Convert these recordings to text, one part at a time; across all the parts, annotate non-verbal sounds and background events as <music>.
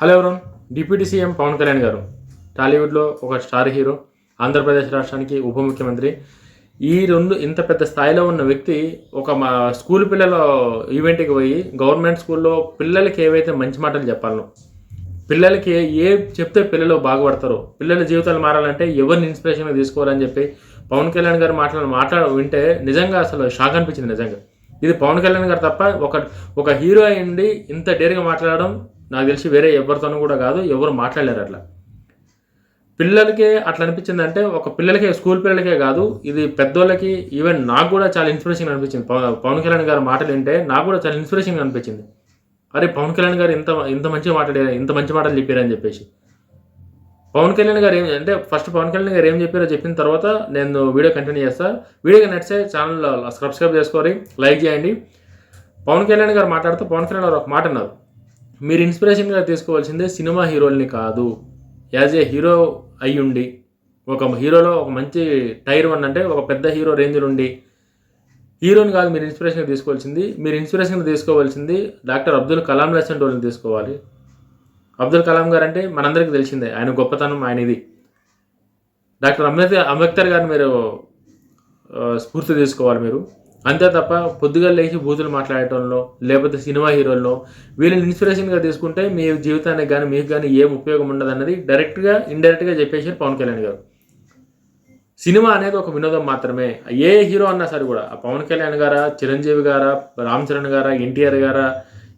Hello everyone? Deputy CM Pawan Kalyan garu. టాలీవుడ్లో ఒక star hero Andhra Pradesh రాష్ట్రానికి ఉప ముఖ్యమంత్రి. ఈ రెండు ఇంత పెద్ద స్థాయిలో ఉన్న వ్యక్తి ఒక మా స్కూల్ పిల్లల ఈవెంట్కి పోయి గవర్నమెంట్ స్కూల్లో పిల్లలకి ఏవైతే మంచి మాటలు చెప్పాలనో పిల్లలకి ఏ- ఏ చెప్తే పిల్లలు బాగుపడతారో పిల్లల జీవితాలు మారాలంటే ఎవరిని ఇన్స్పిరేషన్గా తీసుకోవాలని చెప్పి పవన్ కళ్యాణ్ గారు మాట్లాడ మాట్లాడ వింటే నిజంగా అసలు షాక్ అనిపించింది నిజంగా. ఇది పవన్ కళ్యాణ్ గారు తప్ప ఒక ఒక హీరో అయ్యండి ఇంత డేర్గా మాట్లాడడం నాకు తెలిసి వేరే ఎవరితోనూ కూడా కాదు ఎవరు మాట్లాడలేరు అట్లా. పిల్లలకే అట్లా అనిపించింది అంటే ఒక పిల్లలకే స్కూల్ పిల్లలకే కాదు ఇది పెద్దోళ్ళకి ఈవెన్ నాకు కూడా చాలా ఇన్స్పిరేషన్ అనిపించింది. పవన్ కళ్యాణ్ గారు మాటలు వింటే నాకు కూడా చాలా ఇన్స్పిరేషన్ అనిపించింది. అరే పవన్ కళ్యాణ్ గారు ఇంత ఇంత మంచిగా మాట్లాడారు ఇంత మంచి మాటలు చెప్పారని చెప్పేసి. పవన్ కళ్యాణ్ గారు ఏం అంటే ఫస్ట్ పవన్ కళ్యాణ్ గారు ఏం చెప్పారో చెప్పిన తర్వాత నేను వీడియో కంటిన్యూ చేస్తా. వీడియో నచ్చితే ఛానల్ సబ్స్క్రైబ్ చేసుకోవాలి లైక్ చేయండి. పవన్ కళ్యాణ్ గారు మాట్లాడుతూ పవన్ కళ్యాణ్ గారు ఒక మాట అన్నారు. మీరు ఇన్స్పిరేషన్గా తీసుకోవాల్సిందే సినిమా హీరోల్ని కాదు. యాజ్ ఏ హీరో అయ్యుండి ఒక హీరోలో ఒక మంచి టైర్ వన్ అంటే ఒక పెద్ద హీరో రేంజ్లో ఉండి హీరోని కాదు మీరు ఇన్స్పిరేషన్గా తీసుకోవాల్సింది. మీరు ఇన్స్పిరేషన్గా తీసుకోవాల్సింది డాక్టర్ అబ్దుల్ కలాం లాంటి వాళ్ళని తీసుకోవాలి. అబ్దుల్ కలాం గారు అంటే మనందరికీ తెలిసిందే ఆయన గొప్పతనం ఆయన ఇది డాక్టర్ అంబేద్కర్ అంబేద్కర్ గారిని మీరు స్ఫూర్తి తీసుకోవాలి మీరు. అంతే తప్ప పొద్దుగా లేచి బూతులు మాట్లాడటంలో లేకపోతే సినిమా హీరోల్లో వీళ్ళని ఇన్స్పిరేషన్గా తీసుకుంటే మీ జీవితానికి కానీ మీకు కానీ ఏం ఉపయోగం ఉండదు అన్నది డైరెక్ట్గా ఇండైరెక్ట్గా చెప్పేసారు పవన్ కళ్యాణ్ గారు. సినిమా అనేది ఒక వినోదం మాత్రమే. ఏ హీరో అన్నా సరే కూడా ఆ పవన్ కళ్యాణ్ గారా చిరంజీవి గారా రామ్ చరణ్ గారా ఎన్టీఆర్ గారా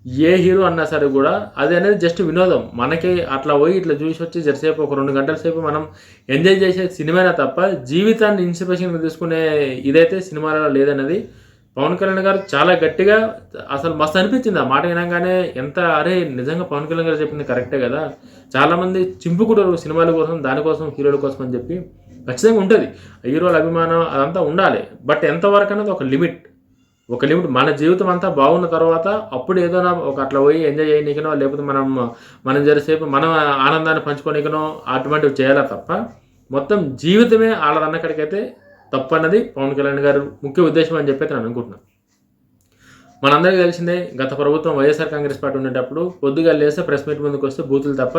ఏ హీరో అన్నా సరే కూడా అది అనేది జస్ట్ వినోదం. మనకి అట్లా పోయి ఇట్లా చూసి వచ్చి జరసేపు ఒక రెండు గంటల సేపు మనం ఎంజాయ్ చేసే సినిమానే తప్ప జీవితాన్ని ఇన్స్పిరేషన్ తీసుకునే ఇదైతే సినిమాలలో లేదన్నది పవన్ కళ్యాణ్ గారు చాలా గట్టిగా అసలు మస్తు అనిపించింది. ఆ మాట వినగానే ఎంత అరే నిజంగా పవన్ కళ్యాణ్ గారు చెప్పింది కరెక్టే కదా. చాలామంది చింపుకుంటారు సినిమాల కోసం దానికోసం హీరోల కోసం అని చెప్పి ఖచ్చితంగా ఉంటుంది. హీరోల అభిమానం అదంతా ఉండాలి. బట్ ఎంతవరకు అనేది ఒక లిమిట్. ఒక లిమిట్ మన జీవితం అంతా బాగున్న తర్వాత అప్పుడు ఏదైనా ఒక అట్లా పోయి ఎంజాయ్ చేయనీకనో లేకపోతే మనం మనం జరిసేపు మనం ఆనందాన్ని పంచుకోనీకనో అటువంటివి చేయాలా తప్ప మొత్తం జీవితమే వాళ్ళదన్నక్కడికైతే తప్పు అన్నది పవన్ కళ్యాణ్ గారు ముఖ్య ఉద్దేశం అని చెప్పి నేను అనుకుంటున్నాను మనందరికీ తెలిసిందే గత ప్రభుత్వం వైఎస్ఆర్ కాంగ్రెస్ పార్టీ ఉండేటప్పుడు పొద్దుగా లేస్తే ప్రెస్ మీట్ ముందుకు వస్తే బూతులు తప్ప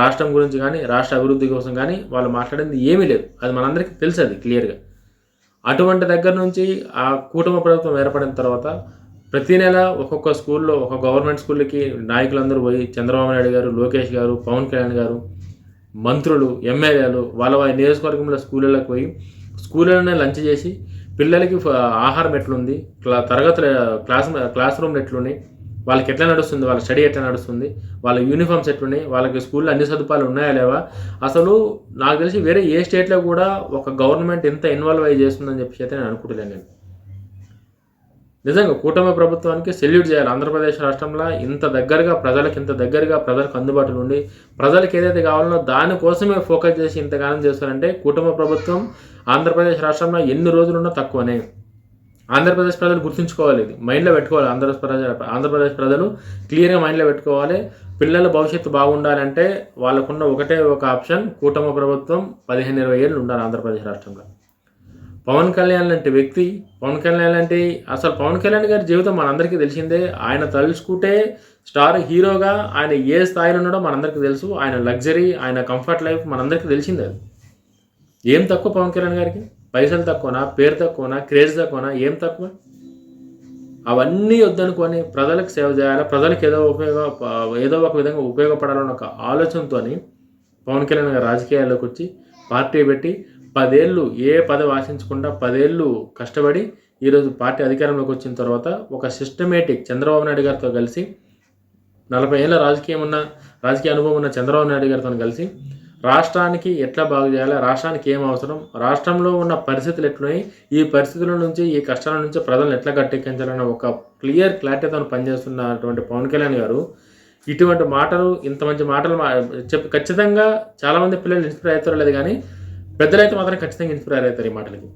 రాష్ట్రం గురించి కానీ రాష్ట్ర అభివృద్ధి కోసం కానీ వాళ్ళు మాట్లాడింది ఏమీ లేదు. అది మనందరికీ తెలుసు అది క్లియర్గా. అటువంటి దగ్గర నుంచి ఆ కూటమి ప్రభుత్వం ఏర్పడిన తర్వాత ప్రతి నెల ఒక్కొక్క స్కూల్లో ఒక గవర్నమెంట్ స్కూల్కి నాయకులందరూ పోయి చంద్రబాబు నాయుడు గారు లోకేష్ గారు పవన్ కళ్యాణ్ గారు మంత్రులు ఎమ్మెల్యేలు వాళ్ళ వారి నియోజకవర్గంలో స్కూళ్ళకి పోయి స్కూళ్ళలోనే లంచ్ చేసి పిల్లలకి ఆహారం ఎట్లుంది క్లా తరగతుల క్లాస్ క్లాస్ రూమ్లు ఎట్లున్నాయి వాళ్ళకి ఎట్లా నడుస్తుంది వాళ్ళ స్టడీ ఎట్లా నడుస్తుంది వాళ్ళ యూనిఫామ్స్ ఎట్లున్నాయి వాళ్ళకి స్కూల్లో అన్ని సదుపాయాలు ఉన్నాయా లేవా? అసలు నాకు తెలిసి వేరే ఏ స్టేట్లో కూడా ఒక గవర్నమెంట్ ఎంత ఇన్వాల్వ్ అయ్యి చేస్తుందని చెప్పి అయితే నేను అనుకుంటున్నాను నేను. నిజంగా కూటమి ప్రభుత్వానికి సెల్యూట్ చేయాలి. ఆంధ్రప్రదేశ్ రాష్ట్రంలో ఇంత దగ్గరగా ప్రజలకు ఇంత దగ్గరగా ప్రజలకు అందుబాటులో ఉండి ప్రజలకు ఏదైతే కావాలో దానికోసమే ఫోకస్ చేసి ఇంతగానం చేస్తారంటే కూటమి ప్రభుత్వం ఆంధ్రప్రదేశ్ రాష్ట్రంలో ఎన్ని రోజులున్నా తక్కువనే. ఆంధ్రప్రదేశ్ ప్రజలు గుర్తుంచుకోవాలి ఇది. మైండ్లో పెట్టుకోవాలి ఆంధ్రప్రదేశ్ ఆంధ్రప్రదేశ్ ప్రజలు. క్లియర్గా మైండ్లో పెట్టుకోవాలి. పిల్లల భవిష్యత్తు బాగుండాలంటే వాళ్ళకున్న ఒకటే ఒక ఆప్షన్. కూటమి ప్రభుత్వం పదిహేను ఇరవై ఏళ్ళు ఉండాలి ఆంధ్రప్రదేశ్ రాష్ట్రంలో. పవన్ కళ్యాణ్ లాంటి వ్యక్తి పవన్ కళ్యాణ్ లాంటి అసలు పవన్ కళ్యాణ్ గారి జీవితం మనందరికీ తెలిసిందే. ఆయన తలుచుకుంటే స్టార్ హీరోగా ఆయన ఏ స్థాయిలో ఉన్నాడో మనందరికీ తెలుసు. ఆయన లగ్జరీ ఆయన కంఫర్ట్ లైఫ్ మనందరికీ తెలిసిందే అది. ఏం తక్కువ పవన్ కళ్యాణ్ గారికి? పైసలు తక్కువనా పేరు తక్కువనా క్రేజ్ తక్కువనా ఏం తక్కువ? అవన్నీ వద్దనుకొని ప్రజలకు సేవ చేయాలి? ప్రజలకు ఏదో ఉపయోగ ఏదో ఒక విధంగా ఉపయోగపడాలన్న ఒక ఆలోచనతోని పవన్ కళ్యాణ్ గారు రాజకీయాల్లోకి వచ్చి పార్టీ పెట్టి పదేళ్ళు ఏ పదవి ఆశించకుండా పదేళ్ళు కష్టపడి ఈరోజు పార్టీ అధికారంలోకి వచ్చిన తర్వాత ఒక సిస్టమేటిక్ చంద్రబాబు నాయుడు గారితో కలిసి నలభై ఏళ్ళ రాజకీయం ఉన్న రాజకీయ అనుభవం ఉన్న చంద్రబాబు నాయుడు గారితో కలిసి రాష్ట్రానికి ఎట్లా బాగు చేయాలి రాష్ట్రానికి ఏం అవసరం రాష్ట్రంలో ఉన్న పరిస్థితులు ఎట్లున్నాయి ఈ పరిస్థితుల నుంచి ఈ కష్టాల నుంచి ప్రజలను ఎట్లా గట్టెక్కించాలన్న ఒక క్లియర్ క్లారిటీతో పనిచేస్తున్నటువంటి పవన్ కళ్యాణ్ గారు ఇటువంటి మాటలు ఇంత మంచి మాటలు మా- చెప్పి ఖచ్చితంగా చాలామంది పిల్లలు ఇన్స్పైర్ అవుతారో లేదు కానీ పెద్దలైతే మాత్రం ఖచ్చితంగా ఇన్స్పైర్ అవుతారు ఈ మాటలకి.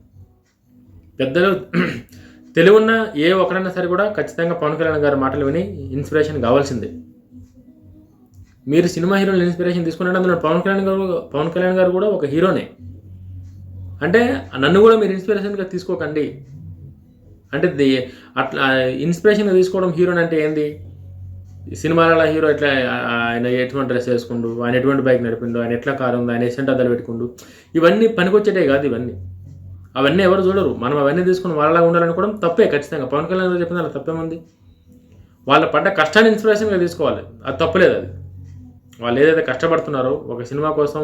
పెద్దలు <clears throat> తెలివున్న ఏ ఒక్కరైనా సరే కూడా ఖచ్చితంగా పవన్ కళ్యాణ్ గారి మాటలు విని ఇన్స్పిరేషన్ కావాల్సిందే. మీరు సినిమా హీరోలు ఇన్స్పిరేషన్ తీసుకున్నట్టు అందులో పవన్ కళ్యాణ్ గారు పవన్ కళ్యాణ్ గారు కూడా ఒక హీరోనే. అంటే నన్ను కూడా మీరు ఇన్స్పిరేషన్గా తీసుకోకండి. అంటే ది- అట్లా ఇన్స్పిరేషన్గా తీసుకోవడం హీరోని అంటే ఏంది? సినిమాలలో హీరో ఎట్లా ఆయన ఎటువంటి డ్రెస్ వేసుకుండు? ఆయన ఎటువంటి బైక్ నడిపిండు? ఆయన ఎట్లా కారు ఉంది? ఆయన ఎసెంట్ అద్దలు పెట్టుకుండు? ఇవన్నీ పనికొచ్చేటే కాదు ఇవన్నీ. అవన్నీ ఎవరు చూడరు. మనం అవన్నీ తీసుకుని వాళ్ళలాగా ఉండాలనుకోవడం తప్పే ఖచ్చితంగా. పవన్ కళ్యాణ్ గారు చెప్పింది అలా తప్పేముంది? వాళ్ళ పడ్డ కష్టాన్ని ఇన్స్పిరేషన్గా తీసుకోవాలి. అది తప్పలేదు అది. వాళ్ళు ఏదైతే కష్టపడుతున్నారో ఒక సినిమా కోసం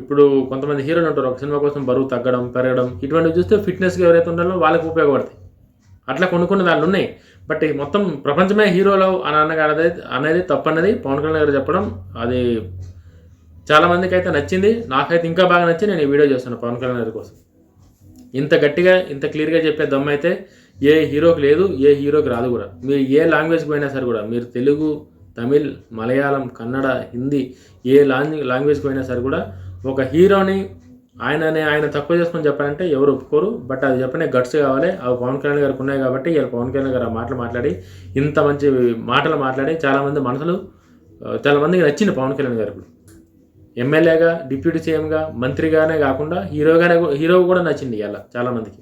ఇప్పుడు కొంతమంది హీరోలు ఉంటారు ఒక సినిమా కోసం బరువు తగ్గడం పెరగడం ఇటువంటివి చూస్తే ఫిట్నెస్గా ఎవరైతే ఉండాలో వాళ్ళకి ఉపయోగపడతాయి. అట్లా కొన్ని కొన్ని దాంట్లో ఉన్నాయి. బట్ మొత్తం ప్రపంచమే హీరోలు అని అన్నగారు అనేది తప్పన్నది. పవన్ కళ్యాణ్ గారు చెప్పడం అది చాలామందికి అయితే నచ్చింది. నాకైతే ఇంకా బాగా నచ్చి నేను ఈ వీడియో చేస్తున్నాను పవన్ కళ్యాణ్ గారి కోసం. ఇంత గట్టిగా ఇంత క్లియర్గా చెప్పే దమ్ము అయితే ఏ హీరోకి లేదు ఏ హీరోకి రాదు కూడా. మీరు ఏ లాంగ్వేజ్కి పోయినా సరే కూడా మీరు తెలుగు తమిళ్ మలయాళం కన్నడ హిందీ ఏ లాంగ్వేజ్ లాంగ్వేజ్కి పోయినా సరే కూడా ఒక హీరోని ఆయననే ఆయన తక్కువ చేసుకొని చెప్పాలంటే ఎవరు ఒప్పుకోరు. బట్ అది చెప్పనే గట్స్ కావాలి. అవి పవన్ కళ్యాణ్ గారికి ఉన్నాయి కాబట్టి ఇలా పవన్ కళ్యాణ్ గారు ఆ మాటలు మాట్లాడి ఇంత మంచి మాటలు మాట్లాడి చాలామంది మనసులు చాలామందికి నచ్చింది పవన్ కళ్యాణ్ గారు ఇప్పుడు. ఎమ్మెల్యేగా డిప్యూటీ సీఎంగా మంత్రిగానే కాకుండా హీరోగానే హీరో కూడా నచ్చింది ఇలా చాలామందికి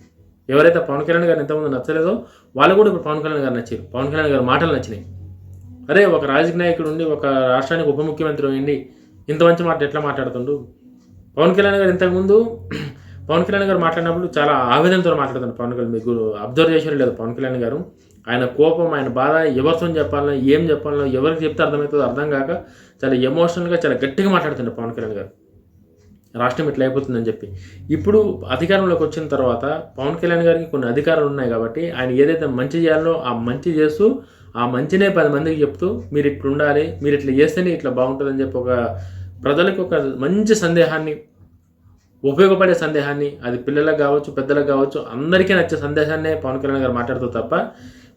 ఎవరైతే పవన్ కళ్యాణ్ గారు ఎంతమంది నచ్చలేదో వాళ్ళు కూడా ఇప్పుడు పవన్ కళ్యాణ్ గారు నచ్చారు. పవన్ కళ్యాణ్ గారి మాటలు నచ్చినాయి. అరే ఒక రాజకీయ నాయకుడు ఉండి ఒక రాష్ట్రానికి ఉప ముఖ్యమంత్రి ఉండి ఇంత మంచి మాట ఎట్లా మాట్లాడుతుండు? పవన్ కళ్యాణ్ గారు ఇంతకుముందు <clears throat> పవన్ కళ్యాణ్ గారు మాట్లాడినప్పుడు చాలా ఆవేదనతో మాట్లాడుతాను పవన్ కళ్యాణ్. మీకు అబ్జర్వ్ చేసారు లేదు పవన్ కళ్యాణ్ గారు. ఆయన కోపం ఆయన బాధ ఎవరితో చెప్పాలనో ఏం చెప్పాలనో ఎవరికి చెప్తే అర్థమవుతుందో అర్థం కాక చాలా ఎమోషనల్గా చాలా గట్టిగా మాట్లాడుతుండే పవన్ కళ్యాణ్ గారు. రాష్ట్రం ఇట్లా అయిపోతుందని చెప్పి. ఇప్పుడు అధికారంలోకి వచ్చిన తర్వాత పవన్ కళ్యాణ్ గారికి కొన్ని అధికారాలు ఉన్నాయి కాబట్టి ఆయన ఏదైతే మంచి చేయాలో ఆ మంచి చేస్తూ ఆ మంచినే పది మందికి చెప్తూ మీరు ఇట్లా ఉండాలి మీరు ఇట్లా చేస్తేనే ఇట్లా బాగుంటుందని చెప్పి ఒక ప్రజలకు ఒక మంచి సందేహాన్ని ఉపయోగపడే సందేహాన్ని అది పిల్లలకు కావచ్చు పెద్దలకు కావచ్చు అందరికీ నచ్చే సందేశాన్నే పవన్ కళ్యాణ్ గారు మాట్లాడుతూ తప్ప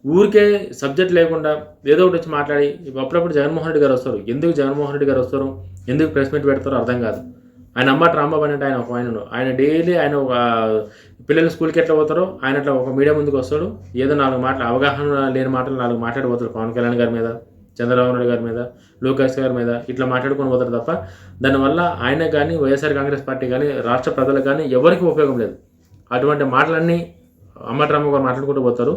ఊరికే సబ్జెక్ట్ లేకుండా ఏదో ఒకటి వచ్చి మాట్లాడి అప్పుడప్పుడు జగన్మోహన్ రెడ్డి గారు వస్తారు. ఎందుకు జగన్మోహన్ రెడ్డి గారు వస్తారు? ఎందుకు ప్రెస్ మీట్ పెడతారో అర్థం కాదు. ఆయన అమ్మ రాంబాబు అంటే ఆయన ఒక ఆయన ఆయన డైలీ ఆయన ఒక పిల్లలు స్కూల్కి ఎట్లా పోతారో ఆయన అట్లా ఒక మీడియా ముందుకు వస్తాడు. ఏదో నాలుగు మాటలు అవగాహన లేని మాటలు నాలుగు మాట్లాడిపోతారు పవన్ కళ్యాణ్ గారి మీద చంద్రబాబు నాయుడు గారి మీద లోకేష్ గారి మీద ఇట్లా మాట్లాడుకొని పోతారు తప్ప దానివల్ల ఆయన కానీ వైఎస్ఆర్ కాంగ్రెస్ పార్టీ కానీ రాష్ట్ర ప్రజలకు కానీ ఎవరికి ఉపయోగం లేదు. అటువంటి మాటలన్నీ అమ్మటరామ్మ గారు మాట్లాడుకుంటూ పోతారు.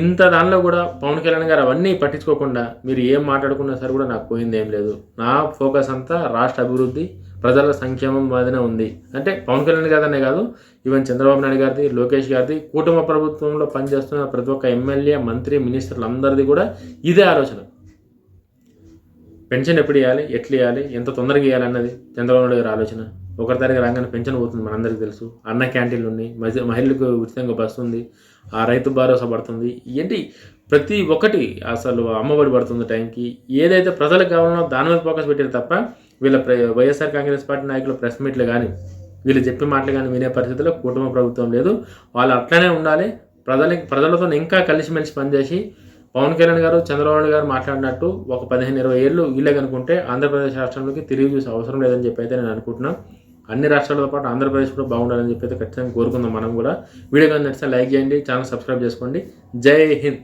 ఇంత దానిలో కూడా పవన్ కళ్యాణ్ గారు అవన్నీ పట్టించుకోకుండా మీరు ఏం మాట్లాడుకున్నా సరే కూడా నాకు పోయింది ఏం లేదు. నా ఫోకస్ అంతా రాష్ట్ర అభివృద్ధి ప్రజల సంక్షేమం వాదన ఉంది. అంటే పవన్ కళ్యాణ్ గారినే కాదు ఈవెన్ చంద్రబాబు నాయుడు గారిది లోకేష్ గారిది కుటుంబ ప్రభుత్వంలో పనిచేస్తున్న ప్రతి ఒక్క ఎమ్మెల్యే మంత్రి మినిస్టర్లు అందరిది కూడా ఇదే ఆలోచన. పెన్షన్ ఎప్పుడు ఇవ్వాలి ఎట్లా ఇవ్వాలి ఎంత తొందరగా ఇవ్వాలన్నది చంద్రబాబు నాయుడు గారి ఆలోచన. ఒకరి తారీఖు రాగానే పెన్షన్ పోతుంది మనందరికీ తెలుసు. అన్న క్యాంటీన్లు ఉన్నాయి మహిళ మహిళలకు ఉచితంగా బస్సు ఉంది ఆ రైతు భరోసా పడుతుంది. ఏంటి ప్రతి ఒక్కటి అసలు అమ్మఒడి పడుతుంది టైంకి. ఏదైతే ప్రజలకు కావాలనో దాని మీద ఫోకస్ పెట్టారు తప్ప వీళ్ళ ప్ర- వైఎస్ఆర్ కాంగ్రెస్ పార్టీ నాయకుల ప్రెస్ మీట్లు కానీ వీళ్ళు చెప్పే మాటలు కానీ వినే పరిస్థితిలో కుటుంబ ప్రభుత్వం లేదు. వాళ్ళు అట్లనే ఉండాలి. ప్రజలకి ప్రజలతో ఇంకా కలిసిమెలిసి పనిచేసి పవన్ కళ్యాణ్ గారు చంద్రబాబు గారు మాట్లాడినట్టు ఒక పదిహేను ఇరవై ఏళ్ళు వీళ్ళే కనుకుంటే ఆంధ్రప్రదేశ్ రాష్ట్రంలోకి తిరిగి చూసే అవసరం లేదని చెప్పి అయితే నేను అనుకుంటున్నాను అన్ని రాష్ట్రాలతో పాటు ఆంధ్రప్రదేశ్ కూడా బాగుండాలని చెప్పి అయితే ఖచ్చితంగా కోరుకుందాం మనం కూడా. వీడియో కానీ నచ్చితే లైక్ చేయండి ఛానల్ సబ్స్క్రైబ్ చేసుకోండి. జై హింద్.